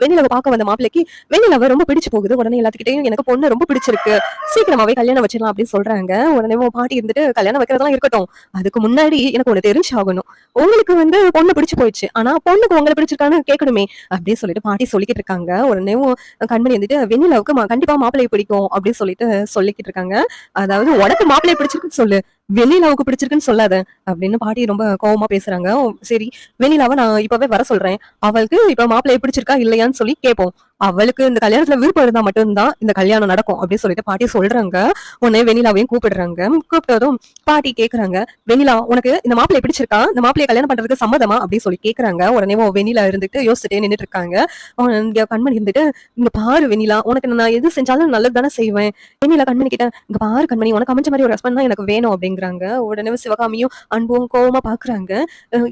வெண்ணிலாவை பார்க்க வந்த மாப்பிள்ளைக்கு வெண்ணிலாவை ரொம்ப பிடிச்சு போகுது. உடனே எல்லாத்துக்கிட்டையும் எனக்கு பொண்ணு ரொம்ப பிடிச்சிருக்கு. சீக்கிரமாவே கல்யாணம் வச்சிடலாம் அப்படின்னு சொல்றாங்க. உடனே உன் பாட்டி இருந்துட்டு கல்யாணம் வைக்கிறதெல்லாம் இருக்கட்டும். அதுக்கு முன்னாடி எனக்கு ஒண்ணு தெரிஞ்சாகணும். உங்களுக்கு வந்து பொண்ணு பிடிச்சு போயிடுச்சு. ஆனா பொண்ணுக்கு உங்களை பிடிச்சிருக்கான்னு கேட்கணுமே அப்படின்னு சொல்லிட்டு பாட்டி சொல்லிக்கிட்டு இருக்காங்க. உடனே கண்மணி வந்துட்டு வெண்ணிலாவுக்கு கண்டிப்பா மாப்பிள்ளையை பிடிக்கும் அப்படின்னு சொல்லிட்டு சொல்லிக்கிட்டு இருக்காங்க. அதாவது உனக்கு மாப்பிள்ளையை பிடிச்சிருக்குன்னு சொல்லு. வெண்ணிலாவுக்கு பிடிச்சிருக்குன்னு சொல்லாத அப்படின்னு பாட்டி ரொம்ப கோவமா பேசுறாங்க. சரி வெண்ணிலாவை நான் இப்பவே வர சொல்றேன். அவளுக்கு இப்ப மாப்பிள்ளைய பிடிச்சிருக்கா இல்லையான்னு சொல்லி கேட்போம் அவளுக்கு இந்த கல்யாணத்துல விருப்பம் இருந்தா மட்டும்தான் இந்த கல்யாணம் நடக்கும் அப்படின்னு சொல்லிட்டு பாட்டி சொல்றாங்க. உடனே வெண்ணிலாவையும் கூப்பிடுறாங்க. கூப்பிட்டதும் பாட்டி கேக்குறாங்க வெண்ணிலா உனக்கு இந்த மாப்பிள்ளை பிடிச்சிருக்கா? இந்த மாப்பிள்ளைய கல்யாணம் பண்றதுக்கு சம்மதமா? அப்படின்னு சொல்லி கேக்குறாங்க. உடனே உன் வெண்ணிலா இருந்துட்டு யோசிச்சுட்டே நின்னுட்டு இருக்காங்க அவன் இங்க கண்மணி இருந்துட்டு இங்க பாரு வெண்ணிலா உனக்கு நான் எது செஞ்சாலும் நல்லது தானே செய்வேன். வெண்ணிலா கண்மணி கிட்ட இங்க பாரு கண்மணி உனக்கு அமைஞ்ச மாதிரி ஒரு ஹஸ்பண்ட் தான் எனக்கு வேணும் அப்படிங்கிறாங்க. உடனே சிவகாமியும் அன்பும் கோவமா பாக்குறாங்க.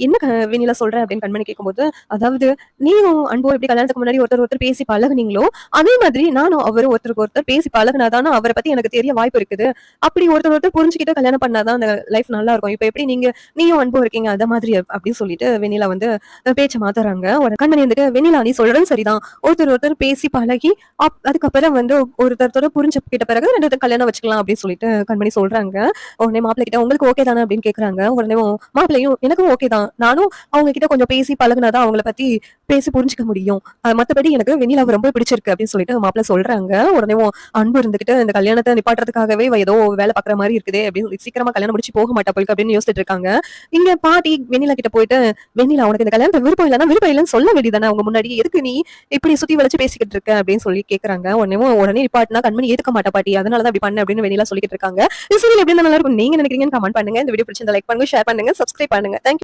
என்ன வெண்ணிலா சொல்ற? அப்படின்னு கண்மணி கேட்கும்போது அதாவது நீயும் அன்பும் எப்படி கல்யாணத்துக்கு முன்னாடி ஒருத்தர் ஒருத்தர் பேசி பழகுனீங்களோ? அதே மாதிரி நானும் அவரும் ஒருத்தருக்கு ஒருத்தர் பேசி பழகுனாதானே அவரை பத்தி எனக்கு தெரிய வாய்ப்பு இருக்குது. அப்படி ஒருத்தர் ஒருத்தர் புரிஞ்சுக்கிட்டு கல்யாணம் பண்ணாதான் அந்த லைஃப் நல்லா இருக்கும் இப்ப எப்படி நீங்க நீயும் அன்பு இருக்கீங்க அத மாதிரி அப்படின்னு சொல்லிட்டு வெண்ணிலா வந்து அஹ் பேச்ச மாத்துறாங்க. ஒரு கண்மணி வந்துட்டு வெண்ணிலா நீ சொல்றது சரிதான். ஒருத்தர் ஒருத்தர் பேசி பழகி அப்- அதுக்கப்புறம் வந்து ஒருத்தர் புரிஞ்சுக்கிட்ட பிறகு ரெண்டு கல்யாணம் வச்சுக்கலாம் அப்படின்னு சொல்லிட்டு கண்மணி சொல்றாங்க. உடனே மாப்பிள்ளை கிட்ட உங்களுக்கு ஓகே தானே? அப்படின்னு கேக்குறாங்க. உடனே மாப்பிள்ளையும் எனக்கும் ஓகே தான். நானும் அவங்க கிட்ட கொஞ்சம் பேசி பழகுனாதான் அவங்கள பத்தி பேசி புரிஞ்சுக்க முடியும். மத்தபடி எனக்கு வெண்ணிலா எனக்கு ரொம்ப பிடிச்சிருக்கு அப்படின்னு சொல்லிட்டு மாப்பிள்ள சொல்றாங்க. உடனே அன்பு இருந்துகிட்டு இந்த கல்யாணத்தை நிப்பாட்டுறதுக்காகவே ஏதோ வேலை பாக்குற மாதிரி இருக்குது அப்படின்னு சீக்கிரமா கல்யாணம் முடிச்சு போக மாட்டா போலுக்கு அப்படின்னு யோசிச்சுட்டு இருக்காங்க. இங்க பாட்டி வெண்ணிலா கிட்ட போயிட்டு வெண்ணிலா உனக்கு இந்த கல்யாணத்தை விருப்பம் இல்லைன்னா விருப்பம் இல்லைன்னு சொல்ல வேண்டியதானே அவங்க முன்னாடி எதுக்கு நீ இப்படி சுத்தி வளைச்சு பேசிக்கிட்டு இருக்க? அப்படின்னு சொல்லி கேக்குறாங்க. உடனே உடனே நிப்பாட்டினா கண்மணி ஏத்துக்க மாட்டா பாட்டி. அதனாலதான் அப்படி பண்ண அப்படின்னு வெண்ணிலா சொல்லிட்டு இருக்காங்க. இந்த சீரியல் எப்படி நல்லா இருக்கும். நீங்க நினைக்கிறீங்கன்னு கமெண்ட் பண்ணுங்க. இந்த வீடியோ பிடிச்சிருந்தா லைக் பண்ணுங்க ஷேர் பண்ணுங்க சப்ஸ்கிரைப் பண்ணுங்க. தேங்க்யூ